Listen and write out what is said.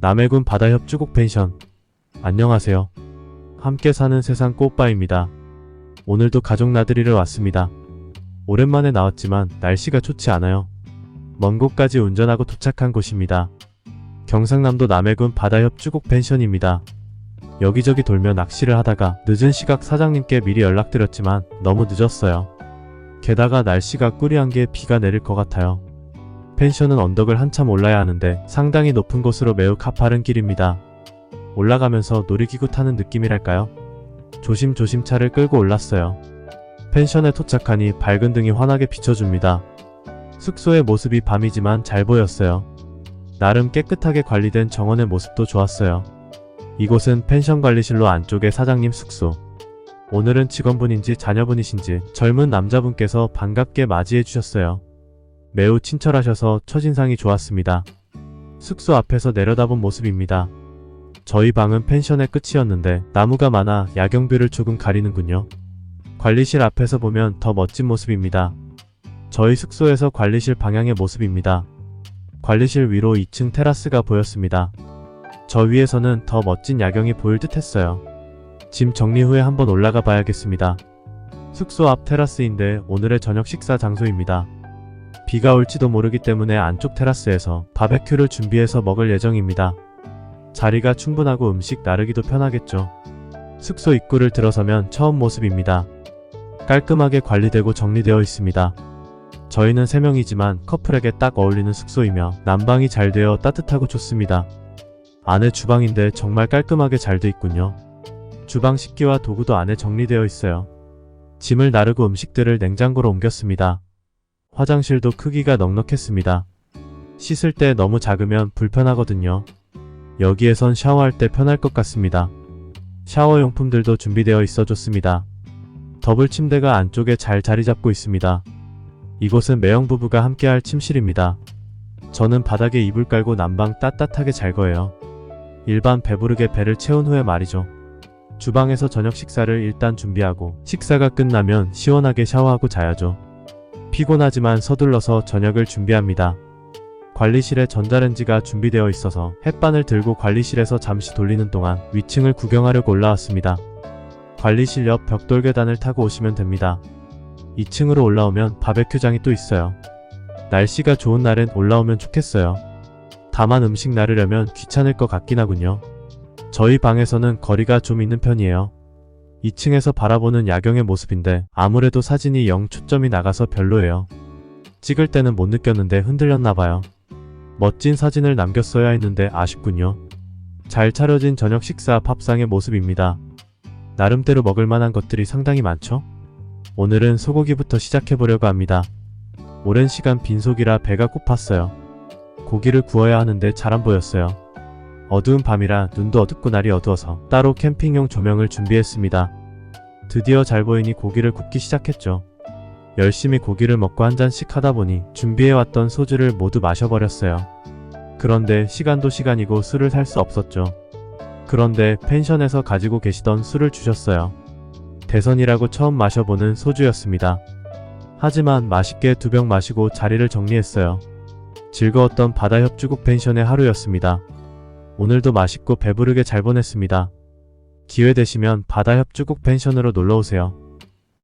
남해군 바다협주곡 펜션. 안녕하세요. 함께 사는 세상 꽃바입니다. 오늘도 가족 나들이를 왔습니다. 오랜만에 나왔지만 날씨가 좋지 않아요. 먼 곳까지 운전하고 도착한 곳입니다. 경상남도 남해군 바다협주곡 펜션입니다. 여기저기 돌며 낚시를 하다가 늦은 시각 사장님께 미리 연락드렸지만 너무 늦었어요. 게다가 날씨가 꾸리한 게 비가 내릴 것 같아요. 펜션은 언덕을 한참 올라야 하는데 상당히 높은 곳으로 매우 가파른 길입니다. 올라가면서 놀이기구 타는 느낌이랄까요? 조심조심 차를 끌고 올랐어요. 펜션에 도착하니 밝은 등이 환하게 비춰줍니다. 숙소의 모습이 밤이지만 잘 보였어요. 나름 깨끗하게 관리된 정원의 모습도 좋았어요. 이곳은 펜션 관리실로 안쪽에 사장님 숙소. 오늘은 직원분인지 자녀분이신지 젊은 남자분께서 반갑게 맞이해 주셨어요. 매우 친절하셔서 첫인상이 좋았습니다. 숙소 앞에서 내려다본 모습입니다. 저희 방은 펜션의 끝이었는데 나무가 많아 야경뷰를 조금 가리는군요. 관리실 앞에서 보면 더 멋진 모습입니다. 저희 숙소에서 관리실 방향의 모습입니다. 관리실 위로 2층 테라스가 보였습니다. 저 위에서는 더 멋진 야경이 보일 듯 했어요. 짐 정리 후에 한번 올라가 봐야겠습니다. 숙소 앞 테라스인데 오늘의 저녁 식사 장소입니다. 비가 올지도 모르기 때문에 안쪽 테라스에서 바베큐를 준비해서 먹을 예정입니다. 자리가 충분하고 음식 나르기도 편하겠죠. 숙소 입구를 들어서면 처음 모습입니다. 깔끔하게 관리되고 정리되어 있습니다. 저희는 3명이지만 커플에게 딱 어울리는 숙소이며 난방이 잘 되어 따뜻하고 좋습니다. 안에 주방인데 정말 깔끔하게 잘 돼 있군요. 주방 식기와 도구도 안에 정리되어 있어요. 짐을 나르고 음식들을 냉장고로 옮겼습니다. 화장실도 크기가 넉넉했습니다. 씻을 때 너무 작으면 불편하거든요. 여기에선 샤워할 때 편할 것 같습니다. 샤워 용품들도 준비되어 있어 좋습니다. 더블 침대가 안쪽에 잘 자리 잡고 있습니다. 이곳은 매형 부부가 함께할 침실입니다. 저는 바닥에 이불 깔고 난방 따뜻하게 잘 거예요. 일반 배부르게 배를 채운 후에 말이죠. 주방에서 저녁 식사를 일단 준비하고 식사가 끝나면 시원하게 샤워하고 자야죠. 피곤하지만 서둘러서 저녁을 준비합니다. 관리실에 전자레인지가 준비되어 있어서 햇반을 들고 관리실에서 잠시 돌리는 동안 위층을 구경하려고 올라왔습니다. 관리실 옆 벽돌 계단을 타고 오시면 됩니다. 2층으로 올라오면 바베큐장이 또 있어요. 날씨가 좋은 날엔 올라오면 좋겠어요. 다만 음식 나르려면 귀찮을 것 같긴 하군요. 저희 방에서는 거리가 좀 있는 편이에요. 2층에서 바라보는 야경의 모습인데 아무래도 사진이 영 초점이 나가서 별로예요. 찍을 때는 못 느꼈는데 흔들렸나봐요. 멋진 사진을 남겼어야 했는데 아쉽군요. 잘 차려진 저녁 식사 밥상의 모습입니다. 나름대로 먹을 만한 것들이 상당히 많죠? 오늘은 소고기부터 시작해보려고 합니다. 오랜 시간 빈속이라 배가 고팠어요. 고기를 구워야 하는데 잘 안 보였어요. 어두운 밤이라 눈도 어둡고 날이 어두워서 따로 캠핑용 조명을 준비했습니다. 드디어 잘 보이니 고기를 굽기 시작했죠. 열심히 고기를 먹고 한 잔씩 하다 보니 준비해왔던 소주를 모두 마셔버렸어요. 그런데 시간도 시간이고 술을 살 수 없었죠. 그런데 펜션에서 가지고 계시던 술을 주셨어요. 대선이라고 처음 마셔보는 소주였습니다. 하지만 맛있게 두 병 마시고 자리를 정리했어요. 즐거웠던 바다 협주국 펜션의 하루였습니다. 오늘도 맛있고 배부르게 잘 보냈습니다. 기회 되시면 바다 협주국 펜션으로 놀러오세요.